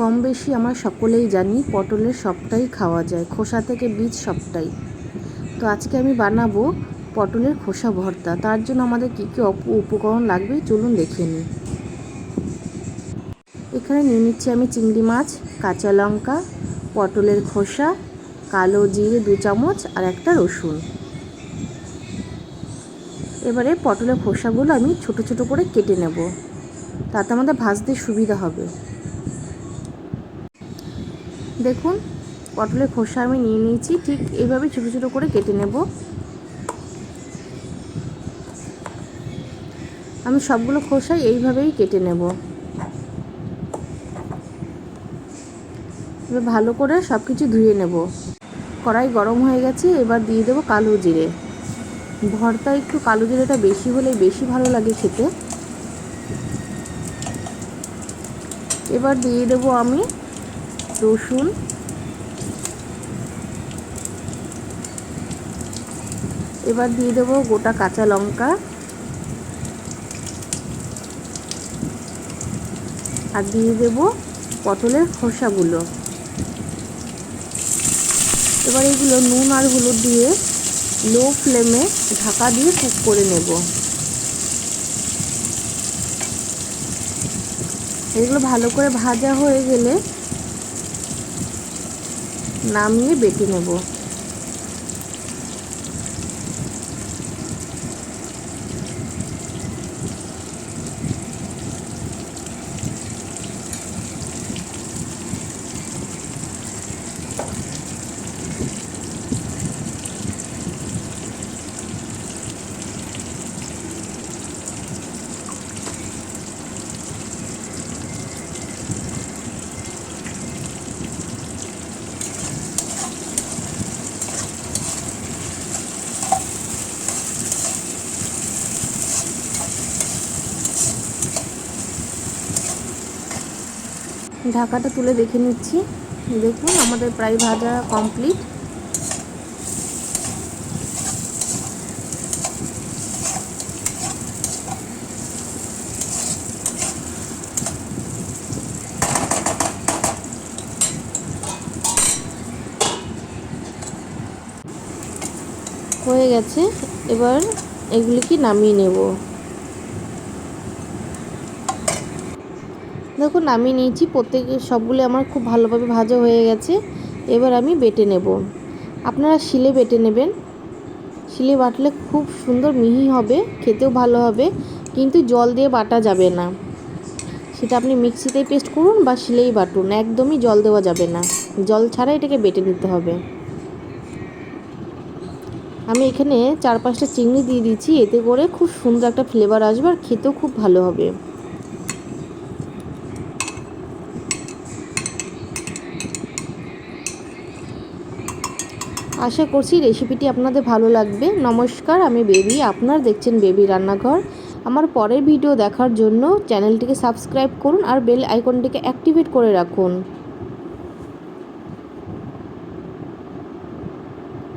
কম বেশি আমরা সকলেই জানি পটলের সবটাই খাওয়া যায়, খোসা থেকে বীজ সবটাই। তো আজকে আমি বানাবো পটলের খোসা ভর্তা। তার জন্য আমাদের কী কী উপকরণ লাগবে চলুন দেখে নিই। এখানে নিয়ে নিচ্ছি আমি চিংড়ি মাছ, কাঁচা লঙ্কা, পটলের খোসা, কালো জিরে দু চামচ আর একটা রসুন। এবারে পটলের খোসাগুলো আমি ছোট ছোট করে কেটে নেব। তাতে আমাদের ভাজতে সুবিধা হবে। দেখুন, পটলের খোসা আমি নিয়ে নিয়েছি, ঠিক এইভাবে ছোটো ছোটো করে কেটে নেব। আমি সবগুলো খোসাই এইভাবেই কেটে নেব। এবার ভালো করে সব কিছু ধুয়ে নেব। কড়াই গরম হয়ে গেছে, এবার দিয়ে দেবো কালো জিরে। ভর্তা একটু কালো জিরেটা বেশি হলে বেশি ভালো লাগে খেতে। এবার দিয়ে দেবো আমি রসুন। এবার দিয়ে দেবো গোটা কাঁচা লঙ্কা। আর দিয়ে দেব পটলের খোসাগুলো। এবার এগুলো নুন আর হলুদ দিয়ে লো ফ্লেমে ঢাকা দিয়ে কুক করে নেব। এগুলো ভালো করে ভাজা হয়ে গেলে নামিয়ে বেটে নেব। ঢাকাটা তুলে দেখে নিচ্ছি। দেখুন, আমাদের প্রায় ভাজা কমপ্লিট হয়ে গেছে। এবার এগুলিকে নামিয়ে নেব। দেখুন, আমি নিয়েছি প্রত্যেকের সবগুলো আমার খুব ভালোভাবে ভাজা হয়ে গেছে। এবার আমি বেটে নেব। আপনারা শিলে বেটে নেবেন। শিলে বাটলে খুব সুন্দর মিহি হবে, খেতেও ভালো হবে, কিন্তু জল দিয়ে বাটা যাবে না। সেটা আপনি মিক্সিতেই পেস্ট করুন বা শিলেই বাটুন, একদমই জল দেওয়া যাবে না। জল ছাড়া এটাকে বেটে নিতে হবে। আমি এখানে চার পাঁচটা চিংড়ি দিয়ে দিচ্ছি এতে করে খুব সুন্দর একটা ফ্লেভার আসবে আর খেতেও খুব ভালো হবে। আশা করছি রেসিপিটি আপনাদের ভালো লাগবে। নমস্কার, আমি বেবি। আপনার দেখছেন বেবি রান্নাঘর। আমার পরের ভিডিও দেখার জন্য চ্যানেলটিকে সাবস্ক্রাইব করুন আর বেল আইকনটিকে অ্যাক্টিভেট করে রাখুন।